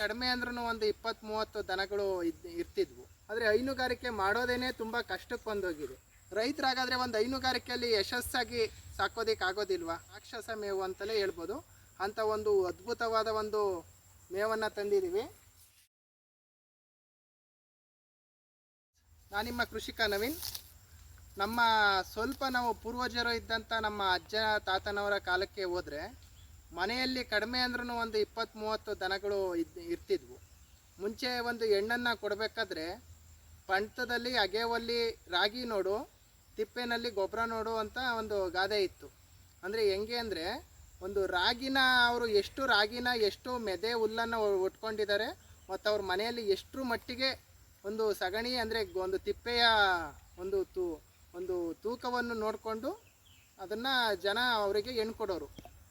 ಕಡಿಮೆ ಅಂದ್ರೂ ಒಂದು ಇಪ್ಪತ್ತ್ ಮೂವತ್ತು ದನಗಳು ಇರ್ತಿದ್ವು. ಆದರೆ ಹೈನುಗಾರಿಕೆ ಮಾಡೋದೇನೆ ತುಂಬ ಕಷ್ಟಕ್ಕೆ ಬಂದೋಗಿದೆ. ರೈತರಾಗಾದರೆ ಒಂದು ಹೈನುಗಾರಿಕೆಯಲ್ಲಿ ಯಶಸ್ಸಾಗಿ ಸಾಕೋದಕ್ಕೆ ಆಗೋದಿಲ್ವಾ? ರಾಕ್ಷಸ ಮೇವು ಅಂತಲೇ ಹೇಳ್ಬೋದು. ಅಂಥ ಒಂದು ಅದ್ಭುತವಾದ ಒಂದು ಮೇವನ್ನು ತಂದಿದ್ದೀವಿ ನಾನು ನಿಮ್ಮ ಕೃಷಿಕ ನವೀನ್. ನಮ್ಮ ಸ್ವಲ್ಪ ನಾವು ಪೂರ್ವಜರು ಇದ್ದಂಥ ನಮ್ಮ ಅಜ್ಜ, ತಾತನವರ ಕಾಲಕ್ಕೆ ಹೋದರೆ ಮನೆಯಲ್ಲಿ ಕಡಿಮೆ ಅಂದ್ರೂ ಒಂದು ಇಪ್ಪತ್ತು ಮೂವತ್ತು ದನಗಳು ಇರ್ತಿದ್ವು. ಮುಂಚೆ ಒಂದು ಹೆಣ್ಣನ್ನು ಕೊಡಬೇಕಾದ್ರೆ ಪಂಟದಲ್ಲಿ ಅಗೆವಲ್ಲಿ ರಾಗಿ ನೋಡು, ತಿಪ್ಪೆನಲ್ಲಿ ಗೊಬ್ಬರ ನೋಡು ಅಂತ ಒಂದು ಗಾದೆ ಇತ್ತು. ಅಂದರೆ ಹೆಂಗೆ ಅಂದರೆ ಒಂದು ರಾಗಿನ ಅವರು ಎಷ್ಟು ರಾಗಿನ ಎಷ್ಟು ಮೆದೆ ಹುಲ್ಲನ್ನು ಉಟ್ಕೊಂಡಿದ್ದಾರೆ, ಮತ್ತು ಅವ್ರ ಮನೆಯಲ್ಲಿ ಎಷ್ಟರ ಮಟ್ಟಿಗೆ ಒಂದು ಸಗಣಿ ಅಂದರೆ ಒಂದು ತಿಪ್ಪೆಯ ಒಂದು ತೂ ಒಂದು ತೂಕವನ್ನು ನೋಡಿಕೊಂಡು ಅದನ್ನು ಜನ ಅವರಿಗೆ ಹೆಣ್ಣು ಕೊಡೋರು.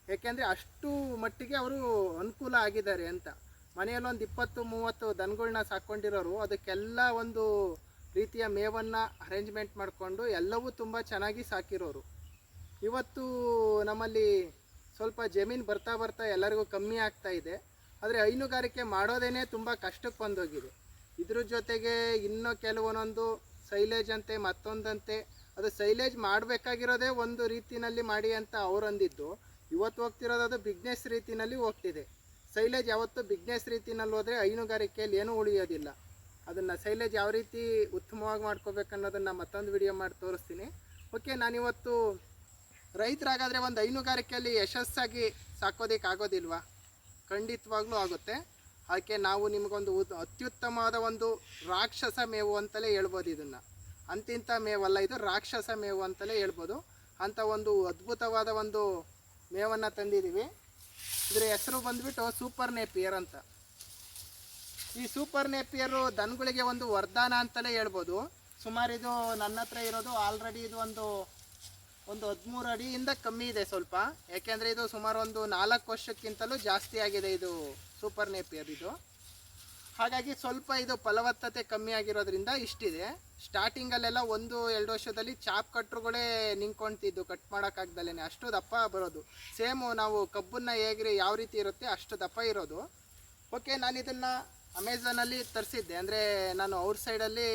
ಏಕೆಂದರೆ ಅಷ್ಟು ಮಟ್ಟಿಗೆ ಅವರು ಅನುಕೂಲ ಆಗಿದ್ದಾರೆ ಅಂತ. ಮನೆಯಲ್ಲಿ ಒಂದು ಇಪ್ಪತ್ತು, ಮೂವತ್ತು ದನಗಳನ್ನ ಸಾಕ್ಕೊಂಡಿರೋರು ಅದಕ್ಕೆಲ್ಲ ಒಂದು ರೀತಿಯ ಮೇವನ್ನು ಅರೇಂಜ್ಮೆಂಟ್ ಮಾಡಿಕೊಂಡು ಎಲ್ಲವೂ ತುಂಬ ಚೆನ್ನಾಗಿ ಸಾಕಿರೋರು. ಇವತ್ತು ನಮ್ಮಲ್ಲಿ ಸ್ವಲ್ಪ ಜಮೀನು ಬರ್ತಾ ಬರ್ತಾ ಎಲ್ಲರಿಗೂ ಕಮ್ಮಿ ಆಗ್ತಾ ಇದೆ. ಆದರೆ ಹೈನುಗಾರಿಕೆ ಮಾಡೋದೇನೆ ತುಂಬ ಕಷ್ಟಕ್ಕೆ ಬಂದೋಗಿದೆ. ಇದ್ರ ಜೊತೆಗೆ ಇನ್ನೂ ಕೆಲವೊಂದೊಂದು ಸೈಲೇಜ್ ಅಂತೆ, ಮತ್ತೊಂದಂತೆ, ಅದು ಸೈಲೇಜ್ ಮಾಡಬೇಕಾಗಿರೋದೇ ಒಂದು ರೀತಿಯಲ್ಲಿ ಮಾಡಿ ಅಂತ ಅವರೊಂದಿದ್ದು ಇವತ್ತು ಹೋಗ್ತಿರೋದು ಅದು ಬಿಗ್ನೆಸ್ ರೀತಿನಲ್ಲಿ ಹೋಗ್ತಿದೆ. ಸೈಲೇಜ್ ಯಾವತ್ತು ಬಿಗ್ನೆಸ್ ರೀತಿನಲ್ಲಿ ಹೋದರೆ ಹೈನುಗಾರಿಕೆಯಲ್ಲಿ ಏನೂ ಉಳಿಯೋದಿಲ್ಲ. ಅದನ್ನು ಸೈಲೇಜ್ ಯಾವ ರೀತಿ ಉತ್ತಮವಾಗಿ ಮಾಡ್ಕೋಬೇಕು ಅನ್ನೋದನ್ನು ಮತ್ತೊಂದು ವಿಡಿಯೋ ಮಾಡಿ ತೋರಿಸ್ತೀನಿ. ಓಕೆ ನಾನಿವತ್ತು ರೈತರಾಗಾದರೆ ಒಂದು ಹೈನುಗಾರಿಕೆಯಲ್ಲಿ ಯಶಸ್ಸಾಗಿ ಸಾಕೋದಕ್ಕೆ ಆಗೋದಿಲ್ವಾ? ಖಂಡಿತವಾಗ್ಲೂ ಆಗುತ್ತೆ. ಅದಕ್ಕೆ ನಾವು ನಿಮಗೊಂದು ಅತ್ಯುತ್ತಮವಾದ ಒಂದು ರಾಕ್ಷಸ ಮೇವು ಅಂತಲೇ ಹೇಳ್ಬೋದು ಇದನ್ನು. ಅಂತಿಂಥ ಮೇವಲ್ಲ ಇದು ರಾಕ್ಷಸ ಮೇವು ಅಂತಲೇ ಹೇಳ್ಬೋದು. ಅಂಥ ಒಂದು ಅದ್ಭುತವಾದ ಒಂದು ಮೇವನ್ನು ತಂದಿದ್ದೀವಿ. ಇದರ ಹೆಸರು ಬಂದ್ಬಿಟ್ಟು ಸೂಪರ್ ನೇಪಿಯರ್ ಅಂತ. ಈ ಸೂಪರ್ ನೇಪಿಯರು ದನಗಳಿಗೆ ಒಂದು ವರದಾನ ಅಂತಲೇ ಹೇಳ್ಬೋದು. ಸುಮಾರು ಇದು ನನ್ನ ಹತ್ರ ಇರೋದು ಆಲ್ರೆಡಿ ಇದು ಒಂದು ಒಂದು ಹದಿಮೂರು ಅಡಿಯಿಂದ ಕಮ್ಮಿ ಇದೆ ಸ್ವಲ್ಪ. ಯಾಕೆಂದರೆ ಇದು ಸುಮಾರು ಒಂದು ನಾಲ್ಕು ವರ್ಷಕ್ಕಿಂತಲೂ ಜಾಸ್ತಿ ಆಗಿದೆ ಇದು ಸೂಪರ್ ನೇಪಿಯರ್ ಇದು. ಹಾಗಾಗಿ ಸ್ವಲ್ಪ ಇದು ಫಲವತ್ತತೆ ಕಮ್ಮಿ ಆಗಿರೋದ್ರಿಂದ ಇಷ್ಟಿದೆ. ಸ್ಟಾರ್ಟಿಂಗಲ್ಲೆಲ್ಲ ಒಂದು, ಎರಡು ವರ್ಷದಲ್ಲಿ ಚಾಪ್ ಕಟ್ರುಗಳೇ ನಿಂತ್ಕೊಂತಿದ್ದು ಕಟ್ ಮಾಡೋಕ್ಕಾಗ್ದಲೇ ಅಷ್ಟು ದಪ್ಪ ಬರೋದು. ಸೇಮು ನಾವು ಕಬ್ಬನ್ನ ಹೇಗ್ರಿ ಯಾವ ರೀತಿ ಇರುತ್ತೆ ಅಷ್ಟು ದಪ್ಪ ಇರೋದು. ಓಕೆ ನಾನು ಇದನ್ನು ಅಮೆಝಾನಲ್ಲಿ ತರಿಸಿದ್ದೆ. ಅಂದರೆ ನಾನು ಅವ್ರ ಸೈಡಲ್ಲಿ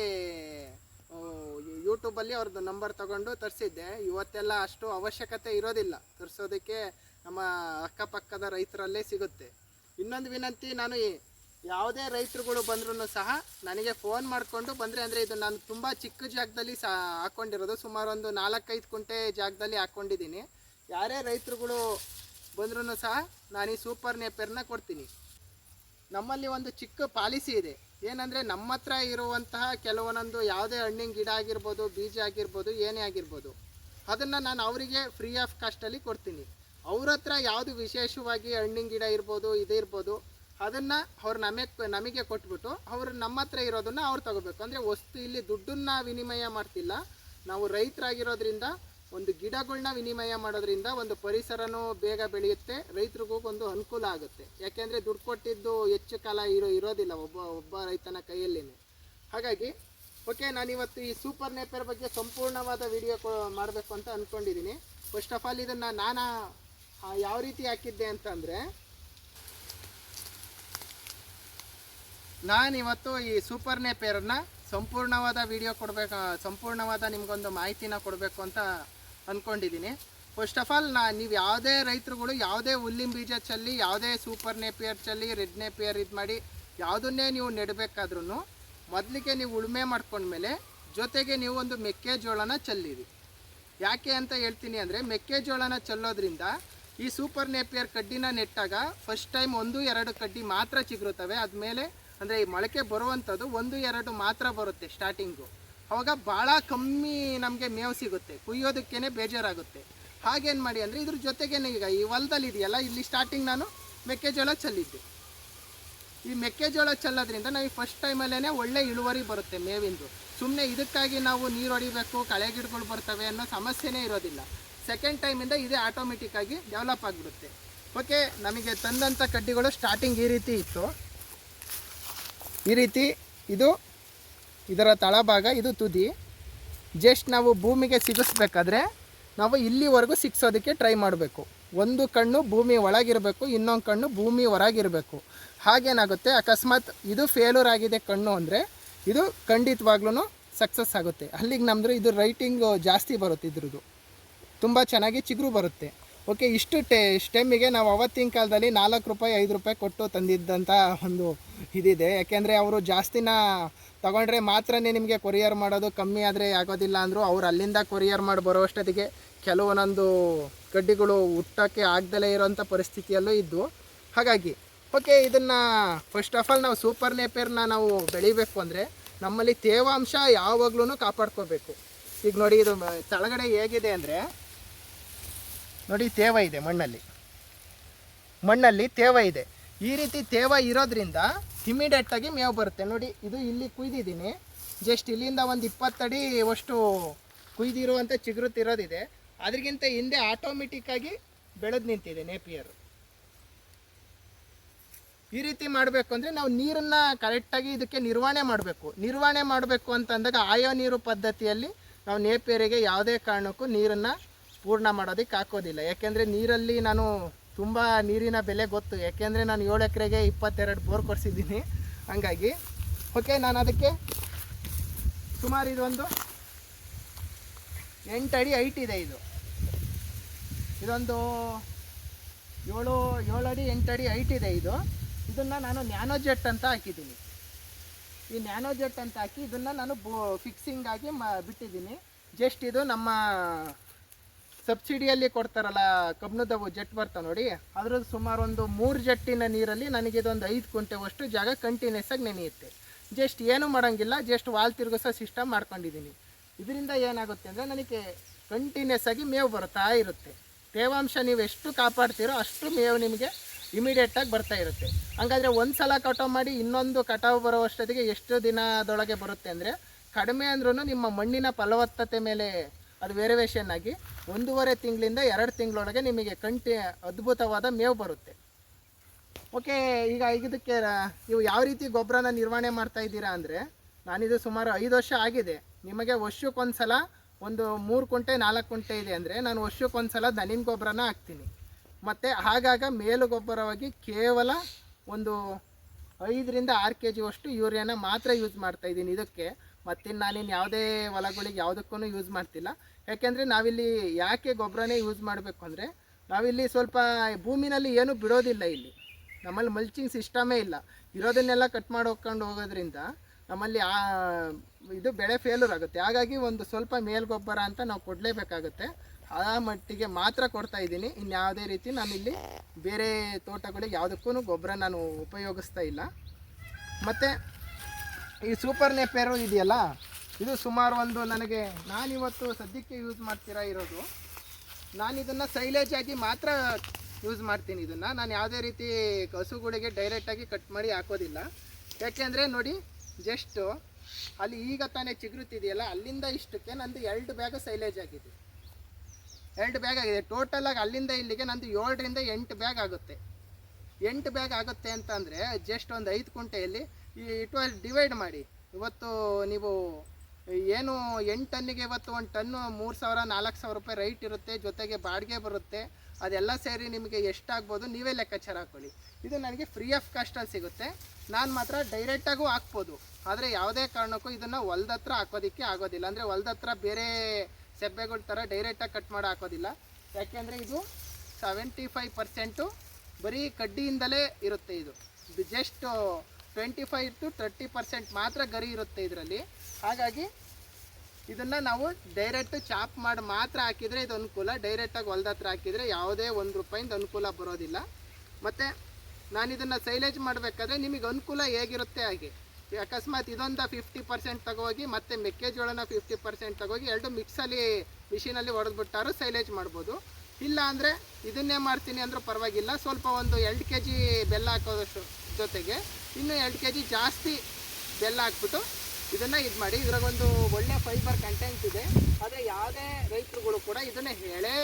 ಯೂಟ್ಯೂಬಲ್ಲಿ ಅವ್ರದ್ದು ನಂಬರ್ ತಗೊಂಡು ತರಿಸಿದ್ದೆ. ಇವತ್ತೆಲ್ಲ ಅಷ್ಟು ಅವಶ್ಯಕತೆ ಇರೋದಿಲ್ಲ. ತರಿಸೋದಕ್ಕೆ ನಮ್ಮ ಅಕ್ಕಪಕ್ಕದ ರೈತರಲ್ಲೇ ಸಿಗುತ್ತೆ. ಇನ್ನೊಂದು ವಿನಂತಿ, ನಾನು ಯಾವುದೇ ರೈತರುಗಳು ಬಂದ್ರೂ ಸಹ ನನಗೆ ಫೋನ್ ಮಾಡಿಕೊಂಡು ಬಂದರೆ ಅಂದರೆ ಇದು ನಾನು ತುಂಬ ಚಿಕ್ಕ ಜಾಗದಲ್ಲಿ ಸಹ ಹಾಕ್ಕೊಂಡಿರೋದು ಸುಮಾರು ಒಂದು ನಾಲ್ಕೈದು ಕುಂಟೆ ಜಾಗದಲ್ಲಿ ಹಾಕ್ಕೊಂಡಿದ್ದೀನಿ ಯಾರೇ ರೈತರುಗಳು ಬಂದ್ರೂ ಸಹ ನಾನು ಈ ಸೂಪರ್ ನೇಪೇರ್ನ ಕೊಡ್ತೀನಿ. ನಮ್ಮಲ್ಲಿ ಒಂದು ಚಿಕ್ಕ ಪಾಲಿಸಿ ಇದೆ. ಏನಂದರೆ ನಮ್ಮ ಹತ್ರ ಇರುವಂತಹ ಕೆಲವೊಂದೊಂದು ಯಾವುದೇ ಹಣ್ಣಿನ ಗಿಡ ಆಗಿರ್ಬೋದು, ಬೀಜ ಆಗಿರ್ಬೋದು, ಏನೇ ಆಗಿರ್ಬೋದು, ಅದನ್ನು ನಾನು ಅವರಿಗೆ ಫ್ರೀ ಆಫ್ ಕಾಸ್ಟಲ್ಲಿ ಕೊಡ್ತೀನಿ. ಅವ್ರ ಹತ್ರ ಯಾವುದು ವಿಶೇಷವಾಗಿ ಹಣ್ಣಿನ ಗಿಡ ಇರ್ಬೋದು, ಇದು ಇರ್ಬೋದು ಅದನ್ನು ಅವ್ರು ನಮಗೆ ನಮಗೆ ಕೊಟ್ಬಿಟ್ಟು ಅವರು ನಮ್ಮ ಹತ್ರ ಇರೋದನ್ನು ಅವ್ರು ತಗೋಬೇಕು. ಅಂದರೆ ವಸ್ತು ಇಲ್ಲಿ ದುಡ್ಡನ್ನ ವಿನಿಮಯ ಮಾಡ್ತಿಲ್ಲ. ನಾವು ರೈತರಾಗಿರೋದ್ರಿಂದ ಒಂದು ಗಿಡಗಳನ್ನ ವಿನಿಮಯ ಮಾಡೋದ್ರಿಂದ ಒಂದು ಪರಿಸರನೂ ಬೇಗ ಬೆಳೆಯುತ್ತೆ. ರೈತರಿಗೂ ಒಂದು ಅನುಕೂಲ ಆಗುತ್ತೆ. ಯಾಕೆಂದರೆ ದುಡ್ಡು ಕೊಟ್ಟಿದ್ದು ಹೆಚ್ಚು ಕಾಲ ಇರೋ ಇರೋದಿಲ್ಲ ಒಬ್ಬ ಒಬ್ಬ ರೈತನ ಕೈಯಲ್ಲಿನೇ. ಹಾಗಾಗಿ, ಓಕೆ, ನಾನಿವತ್ತು ಈ ಸೂಪರ್ ನೇಪರ್ ಬಗ್ಗೆ ಸಂಪೂರ್ಣವಾದ ವಿಡಿಯೋ ಮಾಡಬೇಕು ಅಂತ ಅಂದ್ಕೊಂಡಿದ್ದೀನಿ ಫಸ್ಟ್ ಆಫ್ ಆಲ್ ಇದನ್ನು ನಾನು ಯಾವ ರೀತಿ ಹಾಕಿದ್ದೆ ಅಂತಂದರೆ ನಾನಿವತ್ತು ಈ ಸೂಪರ್ ನೇಪೇರನ್ನ ಸಂಪೂರ್ಣವಾದ ವಿಡಿಯೋ ಕೊಡಬೇಕು, ಸಂಪೂರ್ಣವಾದ ನಿಮಗೊಂದು ಮಾಹಿತಿನ ಕೊಡಬೇಕು ಅಂತ ಅಂದ್ಕೊಂಡಿದ್ದೀನಿ ಫಸ್ಟ್ ಆಫ್ ಆಲ್ ನಾ ನೀವು ಯಾವುದೇ ರೈತರುಗಳು ಯಾವುದೇ ಹುಲ್ಲಿನ ಬೀಜ ಚಲ್ಲಿ, ಯಾವುದೇ ಸೂಪರ್ ನೇಪಿಯರ್ ಚಲ್ಲಿ ರೆಡ್ ನೇಪಿಯರ್ ಇದು ಮಾಡಿ ಯಾವುದನ್ನೇ ನೀವು ನೆಡಬೇಕಾದ್ರೂ ಮೊದಲಿಗೆ ನೀವು ಉಳುಮೆ ಮಾಡ್ಕೊಂಡ್ಮೇಲೆ ಜೊತೆಗೆ ನೀವು ಒಂದು ಮೆಕ್ಕೆಜೋಳನ ಚೆಲ್ಲಿರಿ. ಯಾಕೆ ಅಂತ ಹೇಳ್ತೀನಿ ಅಂದರೆ ಮೆಕ್ಕೆಜೋಳನ ಚಲ್ಲೋದ್ರಿಂದ ಈ ಸೂಪರ್ ನೇಪಿಯರ್ ಕಡ್ಡಿನ ನೆಟ್ಟಾಗ ಫಸ್ಟ್ ಟೈಮ್ ಒಂದು, ಎರಡು ಕಡ್ಡಿ ಮಾತ್ರ ಚಿಗುರುತ್ತವೆ. ಆದಮೇಲೆ ಅಂದರೆ ಈ ಮೊಳಕೆ ಬರುವಂಥದ್ದು ಒಂದು, ಎರಡು ಮಾತ್ರ ಬರುತ್ತೆ ಸ್ಟಾರ್ಟಿಂಗು ಅವಾಗ ಭಾಳ ಕಮ್ಮಿ ನಮಗೆ ಮೇವು ಸಿಗುತ್ತೆ. ಕುಯ್ಯೋದಕ್ಕೇ ಬೇಜಾರಾಗುತ್ತೆ. ಹಾಗೇನು ಮಾಡಿ ಅಂದರೆ ಇದ್ರ ಜೊತೆಗೇನೆ ಈಗ ಈ ಹೊಲದಲ್ಲಿ ಇದೆಯಲ್ಲ, ಇಲ್ಲಿ ಸ್ಟಾರ್ಟಿಂಗ್ ನಾನು ಮೆಕ್ಕೆಜೋಳ ಚೆಲ್ಲಿದ್ದೆ. ಈ ಮೆಕ್ಕೆಜೋಳ ಚೆಲ್ಲೋದ್ರಿಂದ ನಾವು ಫಸ್ಟ್ ಟೈಮಲ್ಲೇ ಒಳ್ಳೆ ಇಳುವರಿ ಬರುತ್ತೆ ಮೇವಿಂದು. ಸುಮ್ಮನೆ ಇದಕ್ಕಾಗಿ ನಾವು ನೀರು ಹೊಡಿಬೇಕು, ಕಳೆ ಗಿಡಗಳು ಬರ್ತವೆ ಅನ್ನೋ ಸಮಸ್ಯೆನೇ ಇರೋದಿಲ್ಲ. ಸೆಕೆಂಡ್ ಟೈಮಿಂದ ಇದೇ ಆಟೋಮೆಟಿಕ್ಕಾಗಿ ಡೆವಲಪ್ ಆಗಿಬಿಡುತ್ತೆ. ಓಕೆ ನಮಗೆ ತಂದಂಥ ಕಡ್ಡಿಗಳು ಸ್ಟಾರ್ಟಿಂಗ್ ಈ ರೀತಿ ಇತ್ತು. ಈ ರೀತಿ ಇದು ಇದರ ತಳಭಾಗ, ಇದು ತುದಿ. ಜಸ್ಟ್ ನಾವು ಭೂಮಿಗೆ ಸಿಗಿಸ್ಬೇಕಾದ್ರೆ ನಾವು ಇಲ್ಲಿವರೆಗೂ ಸಿಗ್ಸೋದಕ್ಕೆ ಟ್ರೈ ಮಾಡಬೇಕು. ಒಂದು ಕಣ್ಣು ಭೂಮಿ ಒಳಗಿರಬೇಕು, ಇನ್ನೊಂದು ಕಣ್ಣು ಭೂಮಿ ಹೊರಗಿರಬೇಕು. ಹಾಗೇನಾಗುತ್ತೆ? ಅಕಸ್ಮಾತ್ ಇದು ಫೇಲ್ಯೂರ್ ಆಗಿದೆ ಕಣ್ಣು ಅಂದರೆ ಇದು ಖಂಡಿತವಾಗ್ಲೂ ಸಕ್ಸಸ್ ಆಗುತ್ತೆ. ಅಲ್ಲಿಗೆ ನಮ್ಮದು ಇದು ರೈಟಿಂಗ್ ಜಾಸ್ತಿ ಬರುತ್ತೆ ಇದ್ರದ್ದು. ತುಂಬ ಚೆನ್ನಾಗಿ ಚಿಗುರು ಬರುತ್ತೆ. ಓಕೆ, ಇಷ್ಟು ಟೆ, ಸ್ಟೆಮ್ಮಿಗೆ ನಾವು ಅವತ್ತಿನ ಕಾಲದಲ್ಲಿ ನಾಲ್ಕು ರೂಪಾಯಿ, ಐದು ರೂಪಾಯಿ ಕೊಟ್ಟು ತಂದಿದ್ದಂಥ ಒಂದು ಇದಿದೆ. ಯಾಕೆಂದರೆ ಅವರು ಜಾಸ್ತಿನ ತಗೊಂಡ್ರೆ ಮಾತ್ರನೇ ನಿಮಗೆ ಕೊರಿಯರ್ ಮಾಡೋದು, ಕಮ್ಮಿ ಆದರೆ ಆಗೋದಿಲ್ಲ ಅಂದರು ಅವ್ರು ಅಲ್ಲಿಂದ ಕೊರಿಯರ್ ಮಾಡಿ ಬರೋ ಅಷ್ಟೊತ್ತಿಗೆ ಕೆಲವೊಂದೊಂದು ಕಡ್ಡಿಗಳು ಹುಟ್ಟೋಕ್ಕೆ ಆಗ್ದಲೇ ಇರೋಂಥ ಪರಿಸ್ಥಿತಿಯಲ್ಲೂ ಇದ್ದವು ಹಾಗಾಗಿ, ಓಕೆ, ಇದನ್ನು ಫಸ್ಟ್ ಆಫ್ ಆಲ್ ನಾವು ಸೂಪರ್ ನೇಪೇರ್ನ ನಾವು ಬೆಳಿಬೇಕು ಅಂದರೆ ನಮ್ಮಲ್ಲಿ ತೇವಾಂಶ ಯಾವಾಗ್ಲೂ ಕಾಪಾಡ್ಕೋಬೇಕು. ಈಗ ನೋಡಿ, ಇದು ತಳಗಡೆ ಹೇಗಿದೆ ಅಂದರೆ ನೋಡಿ, ತೇವ ಇದೆ ಮಣ್ಣಲ್ಲಿ. ಮಣ್ಣಲ್ಲಿ ತೇವ ಇದೆ. ಈ ರೀತಿ ತೇವ ಇರೋದ್ರಿಂದ ಇಮಿಡಿಯೇಟ್ ಆಗಿ ಮೇವು ಬರುತ್ತೆ. ನೋಡಿ, ಇದು ಇಲ್ಲಿ ಕುಯ್ದಿದ್ದೀನಿ. ಜಸ್ಟ್ ಇಲ್ಲಿಂದ ಒಂದು ಇಪ್ಪತ್ತಡಿ ಅಷ್ಟು ಕುಯ್ದಿರುವಂಥ ಚಿಗುರುತ್ತಿರೋದಿದೆ ಅದಕ್ಕಿಂತ ಹಿಂದೆ ಆಟೋಮೆಟಿಕ್ಕಾಗಿ ಬೆಳೆದು ನಿಂತಿದೆ ನೇಪಿಯರು ಈ ರೀತಿ ಮಾಡಬೇಕು ಅಂದರೆ ನಾವು ನೀರನ್ನು ಕರೆಕ್ಟಾಗಿ ಇದಕ್ಕೆ ನಿರ್ವಹಣೆ ಮಾಡಬೇಕು. ನಿರ್ವಹಣೆ ಮಾಡಬೇಕು ಅಂತಂದಾಗ ಆಯೋ ನೀರು ಪದ್ಧತಿಯಲ್ಲಿ ನಾವು ನೇಪಿಯರಿಗೆ ಯಾವುದೇ ಕಾರಣಕ್ಕೂ ನೀರನ್ನು ಪೂರ್ಣ ಮಾಡೋದಕ್ಕೆ ಹಾಕೋದಿಲ್ಲ. ಯಾಕೆಂದರೆ ನೀರಲ್ಲಿ ನಾನು ತುಂಬ ನೀರಿನ ಬೆಲೆ ಗೊತ್ತು. ಯಾಕೆಂದರೆ ನಾನು ಏಳು ಎಕರೆಗೆ ಇಪ್ಪತ್ತೆರಡು ಬೋರ್ ಕೊಡಿಸಿದ್ದೀನಿ. ಹಂಗಾಗಿ ಓಕೆ ನಾನು ಅದಕ್ಕೆ ಸುಮಾರು ಇದೊಂದು ಎಂಟು ಅಡಿ ಹೈಟ್ ಇದೆ ಇದು. ಇದೊಂದು ಏಳು ಏಳು ಅಡಿ ಎಂಟು ಅಡಿ ಹೈಟ್ ಇದೆ ಇದು. ಇದನ್ನು ನಾನು ನ್ಯಾನೋ ಜೆಟ್ ಅಂತ ಹಾಕಿದ್ದೀನಿ. ಈ ನ್ಯಾನೋ ಜೆಟ್ ಅಂತ ಹಾಕಿ ಇದನ್ನು ನಾನು ಬೋ ಫಿಕ್ಸಿಂಗಾಗಿ ಮ, ಬಿಟ್ಟಿದ್ದೀನಿ. ಜಸ್ಟ್ ಇದು ನಮ್ಮ ಸಬ್ಸಿಡಿಯಲ್ಲಿ ಕೊಡ್ತಾರಲ್ಲ, ಕಬ್ಬಿಣದವು ಜೆಟ್ ಬರ್ತಾವೆ ನೋಡಿ. ಅದ್ರದ್ದು ಸುಮಾರು ಒಂದು ಮೂರು ಜಟ್ಟಿನ ನೀರಲ್ಲಿ ನನಗೆ ಇದೊಂದು ಐದು ಕುಂಟೆವಷ್ಟು ಜಾಗ ಕಂಟಿನ್ಯೂಸ್ ಆಗಿ ನೆನೆಯುತ್ತೆ. ಜಸ್ಟ್ ಏನು ಮಾಡೋಂಗಿಲ್ಲ ಜಸ್ಟ್ ವಾಲ್ ತಿರುಗಿಸೋ ಸಿಸ್ಟಮ್ ಮಾಡ್ಕೊಂಡಿದ್ದೀನಿ ಇದರಿಂದ ಏನಾಗುತ್ತೆ ಅಂದರೆ ನನಗೆ ಕಂಟಿನ್ಯೂಸ್ ಆಗಿ ಮೇವು ಬರ್ತಾ ಇರುತ್ತೆ. ತೇವಾಂಶ ನೀವು ಎಷ್ಟು ಕಾಪಾಡ್ತೀರೋ ಅಷ್ಟು ಮೇವು ನಿಮಗೆ ಇಮಿಡಿಯೇಟಾಗಿ ಬರ್ತಾ ಇರುತ್ತೆ. ಹಾಗಾದರೆ ಒಂದು ಸಲ ಕಟಾವು ಮಾಡಿ ಇನ್ನೊಂದು ಕಟಾವು ಬರೋ ಅಷ್ಟೊತ್ತಿಗೆ ಎಷ್ಟು ದಿನದೊಳಗೆ ಬರುತ್ತೆ ಅಂದರೆ ಕಡಿಮೆ ಅಂದ್ರೂ ನಿಮ್ಮ ಮಣ್ಣಿನ ಫಲವತ್ತತೆ ಮೇಲೆ ಅದು ವೇರಿಯೇಷನ್ ಆಗಿ ಒಂದೂವರೆ ತಿಂಗಳಿಂದ ಎರಡು ತಿಂಗಳೊಳಗೆ ನಿಮಗೆ ಕಂಟಿ ಅದ್ಭುತವಾದ ಮೇವು ಬರುತ್ತೆ. ಓಕೆ, ಈಗ ಇದಕ್ಕೆ ನೀವು ಯಾವ ರೀತಿ ಗೊಬ್ಬರನ ನಿರ್ವಹಣೆ ಮಾಡ್ತಾ ಇದ್ದೀರಾ ಅಂದರೆ, ನಾನಿದು ಸುಮಾರು ಐದು ವರ್ಷ ಆಗಿದೆ. ನಿಮಗೆ ವರ್ಷಕ್ಕೊಂದ್ಸಲ ಒಂದು ಮೂರು ಕುಂಟೆ, ನಾಲ್ಕು ಕುಂಟೆ ಇದೆ ಅಂದರೆ ನಾನು ವರ್ಷಕ್ಕೊಂದ್ಸಲ ದನಿನ ಗೊಬ್ಬರನ ಹಾಕ್ತೀನಿ. ಮತ್ತು ಆಗಾಗ ಮೇಲು ಗೊಬ್ಬರವಾಗಿ ಕೇವಲ ಒಂದು ಐದರಿಂದ ಆರು ಕೆ ಜಿಯಷ್ಟು ಯೂರಿಯಾನ ಮಾತ್ರ ಯೂಸ್ ಮಾಡ್ತಾ ಇದ್ದೀನಿ. ಇದಕ್ಕೆ ಮತ್ತಿನ್ನು ನಾನಿನ್ನು ಯಾವುದೇ ಹೊಲಗಳಿಗೆ ಯಾವುದಕ್ಕೂ ಯೂಸ್ ಮಾಡ್ತಿಲ್ಲ. ಯಾಕೆಂದರೆ ನಾವಿಲ್ಲಿ ಯಾಕೆ ಗೊಬ್ಬರನೇ ಯೂಸ್ ಮಾಡಬೇಕು ಅಂದರೆ, ನಾವಿಲ್ಲಿ ಸ್ವಲ್ಪ ಭೂಮಿನಲ್ಲಿ ಏನೂ ಬಿಡೋದಿಲ್ಲ ಇಲ್ಲಿ. ನಮ್ಮಲ್ಲಿ ಮಲ್ಚಿಂಗ್ ಸಿಸ್ಟಮೇ ಇಲ್ಲ. ಇರೋದನ್ನೆಲ್ಲ ಕಟ್ ಮಾಡಿ ಹೋಗ್ಕೊಂಡು ಹೋಗೋದ್ರಿಂದ ನಮ್ಮಲ್ಲಿ ಆ, ಇದು ಬೆಳೆ ಫೇಲೂರ್ ಆಗುತ್ತೆ. ಹಾಗಾಗಿ ಒಂದು ಸ್ವಲ್ಪ ಮೇಲ್ಗೊಬ್ಬರ ಅಂತ ನಾವು ಕೊಡಲೇಬೇಕಾಗುತ್ತೆ. ಆ ಮಟ್ಟಿಗೆ ಮಾತ್ರ ಕೊಡ್ತಾ ಇದ್ದೀನಿ. ಇನ್ಯಾವುದೇ ರೀತಿ ನಾನಿಲ್ಲಿ ಬೇರೆ ತೋಟಗಳಿಗೆ ಯಾವುದಕ್ಕೂ ಗೊಬ್ಬರ ನಾನು ಉಪಯೋಗಿಸ್ತಾ ಇಲ್ಲ. ಮತ್ತು ಈ ಸೂಪರ್ ನೇಪೇರು ಇದೆಯಲ್ಲ? ಇದು ಸುಮಾರು ಒಂದು ನನಗೆ ನಾನಿವತ್ತು ಸದ್ಯಕ್ಕೆ ಯೂಸ್ ಮಾಡ್ತೀರಾ ಇರೋದು. ನಾನು ಇದನ್ನು ಸೈಲೇಜ್ ಆಗಿ ಮಾತ್ರ ಯೂಸ್ ಮಾಡ್ತೀನಿ ಇದನ್ನು. ನಾನು ಯಾವುದೇ ರೀತಿ ಹಸುಗಳಿಗೆ ಡೈರೆಕ್ಟಾಗಿ ಕಟ್ ಮಾಡಿ ಹಾಕೋದಿಲ್ಲ. ಯಾಕೆಂದರೆ ನೋಡಿ ಜಸ್ಟು ಅಲ್ಲಿ ಈಗ ತಾನೇ ಚಿಗುರುತ್ತಿದೆಯಲ್ಲ, ಅಲ್ಲಿಂದ ಇಷ್ಟಕ್ಕೆ ನಂದು ಎರಡು ಬ್ಯಾಗ್ ಸೈಲೇಜ್ ಆಗಿದೆ. ಎರಡು ಬ್ಯಾಗ್ ಆಗಿದೆ. ಟೋಟಲಾಗಿ ಅಲ್ಲಿಂದ ಇಲ್ಲಿಗೆ ನಂದು ಏಳರಿಂದ ಎಂಟು ಬ್ಯಾಗ್ ಆಗುತ್ತೆ. ಎಂಟು ಬ್ಯಾಗ್ ಆಗುತ್ತೆ ಅಂತ ಅಂದರೆ ಜಸ್ಟ್ ಒಂದು ಐದು ಕುಂಟೆಯಲ್ಲಿ ಈ ಟ್ವೆಲ್ ಡಿವೈಡ್ ಮಾಡಿ. ಇವತ್ತು ನೀವು ಏನು ಎಂಟು ಟನ್ನಿಗೆ ಇವತ್ತು ಒಂದು ಟನ್ನು ಮೂರು ಸಾವಿರ, ನಾಲ್ಕು ಸಾವಿರ ರೂಪಾಯಿ ರೈಟ್ ಇರುತ್ತೆ, ಜೊತೆಗೆ ಬಾಡಿಗೆ ಬರುತ್ತೆ, ಅದೆಲ್ಲ ಸೇರಿ ನಿಮಗೆ ಎಷ್ಟಾಗ್ಬೋದು ನೀವೇ ಲೆಕ್ಕಾಚಾರ ಹಾಕ್ಕೊಳ್ಳಿ ಇದು ನನಗೆ ಫ್ರೀ ಆಫ್ ಕಾಸ್ಟಲ್ಲಿ ಸಿಗುತ್ತೆ. ನಾನು ಮಾತ್ರ ಡೈರೆಕ್ಟಾಗೂ ಹಾಕ್ಬೋದು. ಆದರೆ ಯಾವುದೇ ಕಾರಣಕ್ಕೂ ಇದನ್ನು ಹೊಲ್ದ ಹತ್ರ ಹಾಕೋದಕ್ಕೆ ಆಗೋದಿಲ್ಲ. ಅಂದರೆ ಹೊಲ್ದ ಹತ್ರ ಬೇರೆ ಸೆಬ್ಬೆಗಳ ಥರ ಡೈರೆಕ್ಟಾಗಿ ಕಟ್ ಮಾಡಿ ಹಾಕೋದಿಲ್ಲ. ಯಾಕೆಂದರೆ ಇದು ಸೆವೆಂಟಿ ಫೈವ್ ಪರ್ಸೆಂಟು ಬರೀ ಕಡ್ಡಿಯಿಂದಲೇ ಇರುತ್ತೆ ಇದು. Just twenty five to thirty percent ಮಾತ್ರ ಗರಿ ಇರುತ್ತೆ ಇದರಲ್ಲಿ. ಹಾಗಾಗಿ ಇದನ್ನು ನಾವು ಡೈರೆಕ್ಟ್ ಚಾಪ್ ಮಾಡಿ ಮಾತ್ರ ಹಾಕಿದರೆ ಇದು ಅನುಕೂಲ. ಡೈರೆಕ್ಟಾಗಿ ಹೊಲ್ದ ಹತ್ರ ಹಾಕಿದರೆ ಯಾವುದೇ ಒಂದು ರೂಪಾಯಿಂದ ಅನುಕೂಲ ಬರೋದಿಲ್ಲ. ಮತ್ತು ನಾನು ಇದನ್ನು ಸೈಲೇಜ್ ಮಾಡಬೇಕಾದ್ರೆ ನಿಮಗೆ ಅನುಕೂಲ ಹೇಗಿರುತ್ತೆ ಹಾಗೆ. ಅಕಸ್ಮಾತ್ ಇದೊಂದು ಫಿಫ್ಟಿ ಪರ್ಸೆಂಟ್ ತಗೋಗಿ ಮತ್ತು ಮೆಕ್ಕೆಜೋಳನ ಫಿಫ್ಟಿ ಪರ್ಸೆಂಟ್ ತಗೋಗಿ ಎರಡು ಮಿಕ್ಸಲ್ಲಿ ಮಿಷಿನಲ್ಲಿ ಹೊಡೆದ್ಬಿಟ್ಟಾರು ಸೈಲೇಜ್ ಮಾಡ್ಬೋದು. ಇಲ್ಲ ಅಂದರೆ ಇದನ್ನೇ ಮಾಡ್ತೀನಿ ಅಂದರೂ ಪರವಾಗಿಲ್ಲ. ಸ್ವಲ್ಪ ಒಂದು ಎರಡು ಕೆ ಜಿ ಬೆಲ್ಲ ಹಾಕೋದಷ್ಟು ಜೊತೆಗೆ. ಇನ್ನೂ ಎರಡು ಕೆ ಜಿ ಜಾಸ್ತಿ ಬೆಲ್ಲ ಹಾಕ್ಬಿಟ್ಟು ಇದನ್ನು ಇದು ಮಾಡಿ. ಇದ್ರಾಗೊಂದು ಒಳ್ಳೆ ಫೈಬರ್ ಕಂಟೆಂಟ್ ಇದೆ. ಆದರೆ ಯಾವುದೇ ರೈತರುಗಳು ಕೂಡ ಇದನ್ನು ಎಳೆ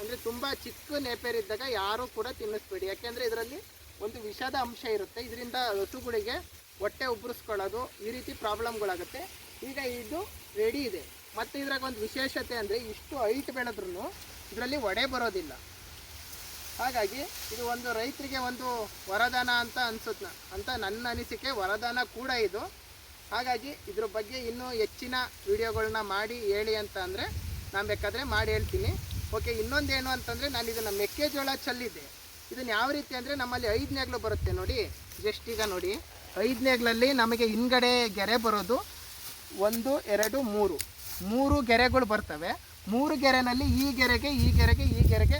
ಅಂದರೆ ತುಂಬ ಚಿಕ್ಕ ನೇಪೇರಿದ್ದಾಗ ಯಾರೂ ಕೂಡ ತಿನ್ನಿಸ್ಬೇಡಿ. ಯಾಕೆಂದರೆ ಇದರಲ್ಲಿ ಒಂದು ವಿಷದ ಅಂಶ ಇರುತ್ತೆ. ಇದರಿಂದ ಋತುಗಳಿಗೆ ಹೊಟ್ಟೆ ಉಬ್ಬರಿಸ್ಕೊಳ್ಳೋದು ಈ ರೀತಿ ಪ್ರಾಬ್ಲಮ್ಗಳಾಗುತ್ತೆ. ಈಗ ಇದು ರೆಡಿ ಇದೆ. ಮತ್ತು ಇದ್ರಾಗ ಒಂದು ವಿಶೇಷತೆ ಅಂದರೆ ಇಷ್ಟು ಹೈಟ್ ಬೆಳೆದ್ರೂ ಇದರಲ್ಲಿ ಒಡೆ ಬರೋದಿಲ್ಲ. ಹಾಗಾಗಿ ಇದು ಒಂದು ರೈತರಿಗೆ ಒಂದು ವರದಾನ ಅಂತ ಅನ್ಸುತ್ತೆ ಅಂತ ನನ್ನ ಅನಿಸಿಕೆ, ವರದಾನ ಕೂಡ ಇದು. ಹಾಗಾಗಿ ಇದ್ರ ಬಗ್ಗೆ ಇನ್ನೂ ಹೆಚ್ಚಿನ ವಿಡಿಯೋಗಳನ್ನ ಮಾಡಿ ಹೇಳಿ ಅಂತ ಅಂದರೆ ನಾನು ಬೇಕಾದರೆ ಮಾಡಿ ಹೇಳ್ತೀನಿ. ಓಕೆ ಇನ್ನೊಂದೇನು ಅಂತಂದರೆ ನಾನು ಇದನ್ನು ಮೆಕ್ಕೆಜೋಳ ಚಲ್ಲಿದ್ದೆ. ಇದನ್ನು ಯಾವ ರೀತಿ ಅಂದರೆ ನಮ್ಮಲ್ಲಿ ಐದು ನೇಗ್ಲು ಬರುತ್ತೆ ನೋಡಿ. ಜಸ್ಟ್ ಈಗ ನೋಡಿ. ಐದು ನೇಗ್ಲಲ್ಲಿ ನಮಗೆ ಹಿಂದ್ಗಡೆ ಗೆರೆ ಬರೋದು ಒಂದು, ಎರಡು, ಮೂರು. ಮೂರು ಗೆರೆಗಳು ಬರ್ತವೆ. ಮೂರು ಗೆರೆನಲ್ಲಿ ಈ ಗೆರೆಗೆ ಈ ಗೆರೆಗೆ ಈ ಗೆರೆಗೆ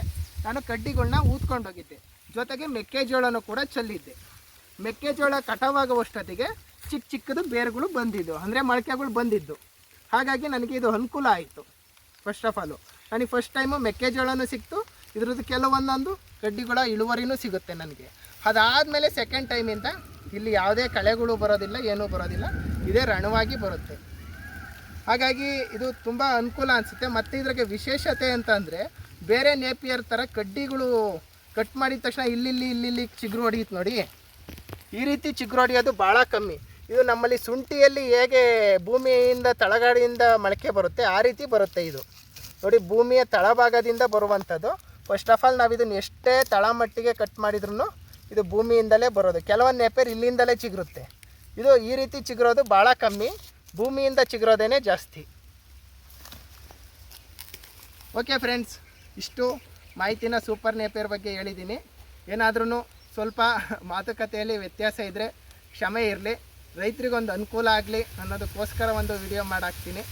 ನಾನು ಕಡ್ಡಿಗಳನ್ನ ಊದ್ಕೊಂಡೋಗಿದ್ದೆ. ಜೊತೆಗೆ ಮೆಕ್ಕೆಜೋಳನೂ ಕೂಡ ಚೆಲ್ಲಿದ್ದೆ. ಮೆಕ್ಕೆಜೋಳ ಕಟಾವಾಗುವಷ್ಟೊತ್ತಿಗೆ ಚಿಕ್ಕ ಚಿಕ್ಕದು ಬೇರುಗಳು ಬಂದಿದ್ದು. ಅಂದರೆ ಮೊಳಕೆಗಳು ಬಂದಿದ್ದು. ಹಾಗಾಗಿ ನನಗೆ ಇದು ಅನುಕೂಲ ಆಯಿತು. ಫಸ್ಟ್ ಆಫ್ ಆಲು ನನಗೆ ಫಸ್ಟ್ ಟೈಮು ಮೆಕ್ಕೆಜೋಳನೂ ಸಿಕ್ತು. ಇದ್ರದ್ದು ಕೆಲವೊಂದೊಂದು ಕಡ್ಡಿಗಳ ಇಳುವರಿನೂ ಸಿಗುತ್ತೆ ನನಗೆ. ಅದಾದಮೇಲೆ ಸೆಕೆಂಡ್ ಟೈಮಿಂದ ಇಲ್ಲಿ ಯಾವುದೇ ಕಳೆಗಳು ಬರೋದಿಲ್ಲ, ಏನೂ ಬರೋದಿಲ್ಲ. ಇದೇ ರಣವಾಗಿ ಬರುತ್ತೆ. ಹಾಗಾಗಿ ಇದು ತುಂಬ ಅನುಕೂಲ ಅನಿಸುತ್ತೆ. ಮತ್ತು ಇದ್ರಿಗೆ ವಿಶೇಷತೆ ಅಂತ ಅಂದರೆ ಬೇರೆ ನೇಪಿಯರ್ ಥರ ಕಡ್ಡಿಗಳು ಕಟ್ ಮಾಡಿದ ತಕ್ಷಣ ಇಲ್ಲಿಲ್ಲಿ ಇಲ್ಲಿಲ್ಲಿ ಚಿಗುರು ಹೊಡೆಯುತ್ತೆ ನೋಡಿ. ಈ ರೀತಿ ಚಿಗುರು ಹೊಡೆಯೋದು ಭಾಳ ಕಮ್ಮಿ. ಇದು ನಮ್ಮಲ್ಲಿ ಶುಂಠಿಯಲ್ಲಿ ಹೇಗೆ ಭೂಮಿಯಿಂದ ತಳಗಾಡಿಯಿಂದ ಮೊಳಕೆ ಬರುತ್ತೆ, ಆ ರೀತಿ ಬರುತ್ತೆ ಇದು. ನೋಡಿ, ಭೂಮಿಯ ತಳಭಾಗದಿಂದ ಬರುವಂಥದ್ದು. ಫಸ್ಟ್ ಆಫ್ ಆಲ್ ನಾವು ಇದನ್ನು ಎಷ್ಟೇ ತಳಮಟ್ಟಿಗೆ ಕಟ್ ಮಾಡಿದ್ರು ಇದು ಭೂಮಿಯಿಂದಲೇ ಬರೋದು. ಕೆಲವೊಂದು ನೇಪೇರ್ ಇಲ್ಲಿಂದಲೇ ಚಿಗುರುತ್ತೆ. ಇದು ಈ ರೀತಿ ಚಿಗುರೋದು ಭಾಳ ಕಮ್ಮಿ. ಭೂಮಿಯಿಂದ ಚಿಗುರೋದೇ ಜಾಸ್ತಿ. ಓಕೆ ಫ್ರೆಂಡ್ಸ್ ಇಷ್ಟು ಮಾಹಿತಿನ ಸೂಪರ್ ನೇಪಿಯರ್ ಬಗ್ಗೆ ಹೇಳಿದ್ದೀನಿ. ಏನಾದ್ರೂ ಸ್ವಲ್ಪ ಮಾತುಕತೆಯಲ್ಲಿ ವ್ಯತ್ಯಾಸ ಇದ್ದರೆ ಕ್ಷಮೆ ಇರಲಿ, ರೈತರಿಗೊಂದು ಅನುಕೂಲ ಆಗಲಿ ಅನ್ನೋದಕ್ಕೋಸ್ಕರ ಒಂದು ವಿಡಿಯೋ ಮಾಡಾಕ್ತೀನಿ.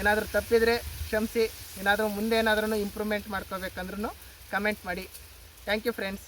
ಏನಾದರೂ ತಪ್ಪಿದರೆ ಕ್ಷಮಿಸಿ, ಏನಾದರೂ ಮುಂದೆ ಏನಾದ್ರೂ ಇಂಪ್ರೂವ್ಮೆಂಟ್ ಮಾಡ್ಕೋಬೇಕಂದ್ರೂ ಕಮೆಂಟ್ ಮಾಡಿ. Thank you friends